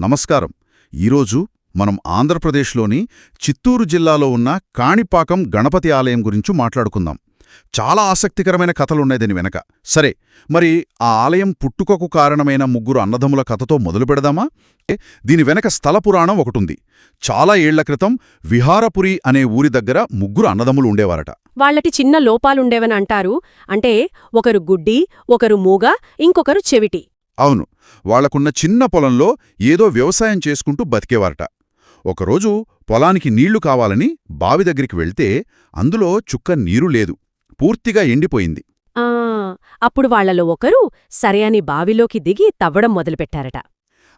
నమస్కారం. ఈరోజు మనం ఆంధ్రప్రదేశ్లోని చిత్తూరు జిల్లాలో ఉన్న కాణిపాకం గణపతి ఆలయం గురించి మాట్లాడుకుందాం. చాలా ఆసక్తికరమైన కథలున్నాయి దీని వెనక. సరే మరి ఆ ఆలయం పుట్టుకకు కారణమైన ముగ్గురు అన్నదమ్ముల కథతో మొదలు పెడదామా? దీని వెనక స్థల పురాణం ఒకటుంది. చాలా ఏళ్ళ క్రితం విహారపురి అనే ఊరి దగ్గర ముగ్గురు అన్నదమ్ములు ఉండేవారట. వాళ్ళటి చిన్న లోపాలుండేవని అంటారు అంటే ఒకరు గుడ్డి ఒకరు మూగ ఇంకొకరు చెవిటి. అవును. వాళ్ళకున్న చిన్న పొలంలో ఏదో వ్యవసాయం చేసుకుంటూ బతికేవారట. ఒకరోజు పొలానికి నీళ్ళు కావాలని బావి దగ్గరికి వెళ్తే అందులో చుక్క నీరు లేదు. పూర్తిగా ఎండిపోయింది. ఆ అప్పుడు వాళ్ళలో ఒకరు సరే అని బావిలోకి దిగి తవ్వడం మొదలుపెట్టారట.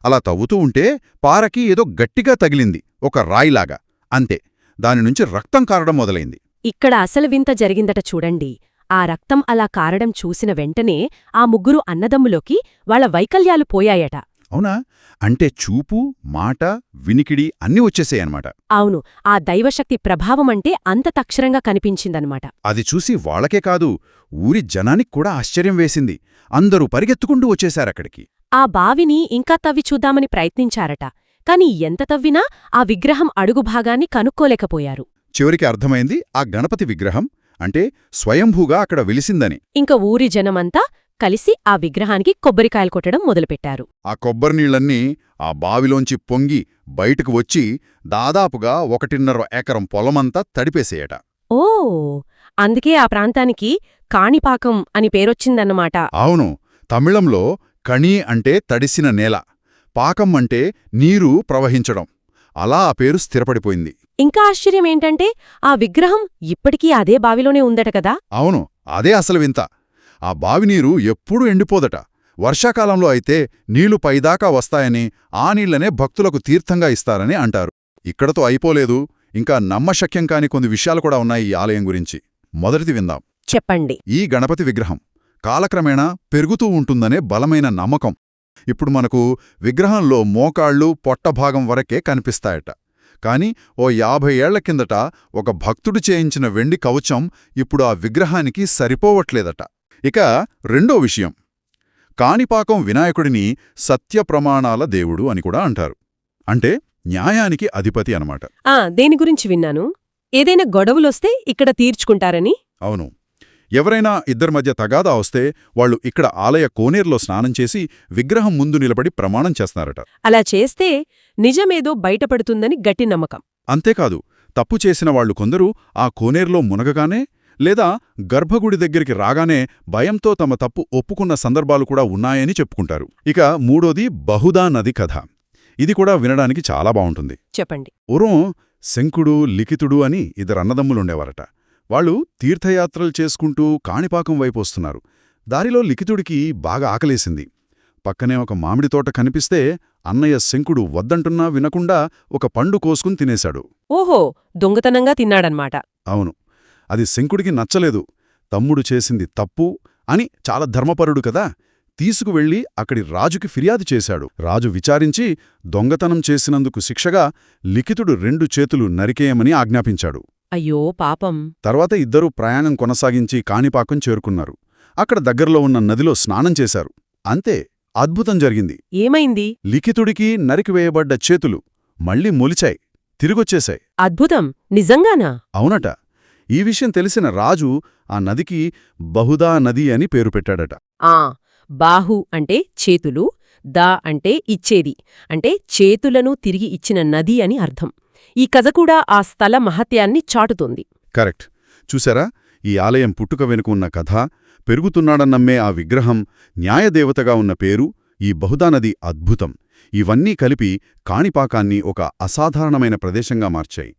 అలా తవ్వుతూ ఉంటే పారకి ఏదో గట్టిగా తగిలింది ఒక రాయిలాగా. అంతే దానినుంచి రక్తం కారడం మొదలైంది. ఇక్కడ అసలు వింత జరిగిందట చూడండి. ఆ రక్తం అలా కారడం చూసిన వెంటనే ఆ ముగ్గురు అన్నదమ్ములోకి వాళ్ళ వైకల్యాలు పోయాయట. అవునా? అంటే చూపు మాట వినికిడి అన్నీ వచ్చేసాయన్నమాట. అవును ఆ దైవశక్తి ప్రభావమంటే అంత తక్షరంగా కనిపించిందనమాట అది చూసి వాళ్ళకే కాదు ఊరి జనానికి కూడా ఆశ్చర్యం వేసింది. అందరూ పరిగెత్తుకుంటూ వచ్చేశారక్కడికి ఆ బావిని ఇంకా తవ్వి చూద్దామని ప్రయత్నించారట. కాని ఎంత తవ్వినా ఆ విగ్రహం అడుగు భాగాన్ని కనుక్కోలేకపోయారు. చివరికి అర్థమైంది ఆ గణపతి విగ్రహం అంటే స్వయంభూగా అక్కడ వెలిసిందని. ఇంక ఊరి జనమంతా కలిసి ఆ విగ్రహానికి కొబ్బరికాయలు కొట్టడం మొదలుపెట్టారు. ఆ కొబ్బరి నీళ్ళన్నీ ఆ బావిలోంచి పొంగి బయటకు వచ్చి దాదాపుగా ఒకటిన్నర ఎకరం పొలమంతా తడిపేసేయట. ఓ అందుకే ఆ ప్రాంతానికి కాణిపాకం అని పేరొచ్చిందన్నమాట. అవును తమిళంలో కణి అంటే తడిసిన నేల పాకం అంటే నీరు ప్రవహించడం. అలా ఆ పేరు స్థిరపడిపోయింది. ఇంకా ఆశ్చర్యమేంటంటే ఆ విగ్రహం ఇప్పటికీ అదే బావిలోనే ఉందట కదా? అవును అదే అసలు వింత. ఆ బావి నీరు ఎప్పుడూ ఎండిపోదట. వర్షాకాలంలో అయితే నీళ్ళు పైదాకా వస్తాయని ఆ నీళ్ళనే భక్తులకు తీర్థంగా ఇస్తారని అంటారు. ఇక్కడతో అయిపోలేదు ఇంకా నమ్మశక్యం కాని కొన్ని విషయాలు కూడా ఉన్నాయి ఈ ఆలయం గురించి. మొదటిది విందాం. చెప్పండి. ఈ గణపతి విగ్రహం కాలక్రమేణా పెరుగుతూ ఉంటుందనే బలమైన నమ్మకం. ఇప్పుడు మనకు విగ్రహంలో మోకాళ్ళు పొట్టభాగం వరకే కనిపిస్తాయట. కాని ఓ యాభై ఏళ్ళ కిందట ఒక భక్తుడు చేయించిన వెండి కవచం ఇప్పుడు ఆ విగ్రహానికి సరిపోవట్లేదట. ఇక రెండో విషయం. కాణిపాకం వినాయకుడిని సత్యప్రమాణాల దేవుడు అని కూడా అంటారు. అంటే న్యాయానికి అధిపతి అనమాట ఆ దేని గురించి విన్నాను? ఏదైనా గొడవలొస్తే ఇక్కడ తీర్చుకుంటారని? అవును. ఎవరైనా ఇద్దరి మధ్య తగాదా వస్తే వాళ్ళు ఇక్కడ ఆలయ కోనేరులో స్నానం చేసి విగ్రహం ముందు నిలబడి ప్రమాణం చేస్తున్నారట. అలా చేస్తే నిజమేదో బయటపడుతుందని గట్టి నమ్మకం. అంతేకాదు తప్పు చేసిన వాళ్ళు కొందరు ఆ కోనేరులో మునగగానే లేదా గర్భగుడి దగ్గరికి రాగానే భయంతో తమ తప్పు ఒప్పుకున్న సందర్భాలు కూడా ఉన్నాయని చెప్పుకుంటారు. ఇక మూడోది బహుదా నది కథ. ఇది కూడా వినడానికి చాలా బావుంటుంది చెప్పండి. పూర్వం శంకుడు లిఖితుడు అని ఇద్దరు అన్నదమ్ములుండేవారట వాళ్ళు తీర్థయాత్రలు చేసుకుంటూ కాణిపాకం వైపు వస్తున్నారు. దారిలో లిఖితుడికి బాగా ఆకలేసింది. పక్కనే ఒక మామిడి తోట కనిపిస్తే అన్నయ్య శంకుడు వద్దంటున్నా వినకుండా ఒక పండు కోసుకుని తినేశాడు. ఓహో దొంగతనంగా తిన్నాడన్మాట. అవును. అది శంకుడికి నచ్చలేదు. తమ్ముడు చేసింది తప్పు అని చాలా ధర్మపరుడు కదా. తీసుకువెళ్ళి అక్కడి రాజుకి ఫిర్యాదు చేశాడు. రాజు విచారించి దొంగతనం చేసినందుకు శిక్షగా లిఖితుడు రెండు చేతులు నరికేయమని ఆజ్ఞాపించాడు. అయ్యో పాపం. తర్వాత ఇద్దరూ ప్రయాణం కొనసాగించి కాణిపాకం చేరుకున్నారు. అక్కడ దగ్గరలో ఉన్న నదిలో స్నానం చేశారు. అంతే అద్భుతం జరిగింది. ఏమైంది? లిఖితుడికి నరికివేయబడ్డ చేతులు మళ్ళీ మొలిచాయి తిరిగొచ్చేశాయి. అద్భుతం! నిజంగానా? అవునట. ఈ విషయం తెలిసిన రాజు ఆ నదికి బహుదా నది అని పేరు పెట్టాడట. ఆ బాహు అంటే చేతులు దా అంటే ఇచ్చేది అంటే చేతులను తిరిగి ఇచ్చిన నది అని అర్థం. ఈ కథ కూడా ఆ స్థల మహత్యాన్ని చాటుతోంది. కరెక్ట్. చూసారా? ఈ ఆలయం పుట్టుక వెనుక ఉన్న కథ పెరుగుతున్నాడన్నమ్మే ఆ విగ్రహం న్యాయదేవతగా ఉన్న పేరు ఈ బహుదా నది అద్భుతం. ఇవన్నీ కలిపి కాణిపాకాన్ని ఒక అసాధారణమైన ప్రదేశంగా మార్చాయి.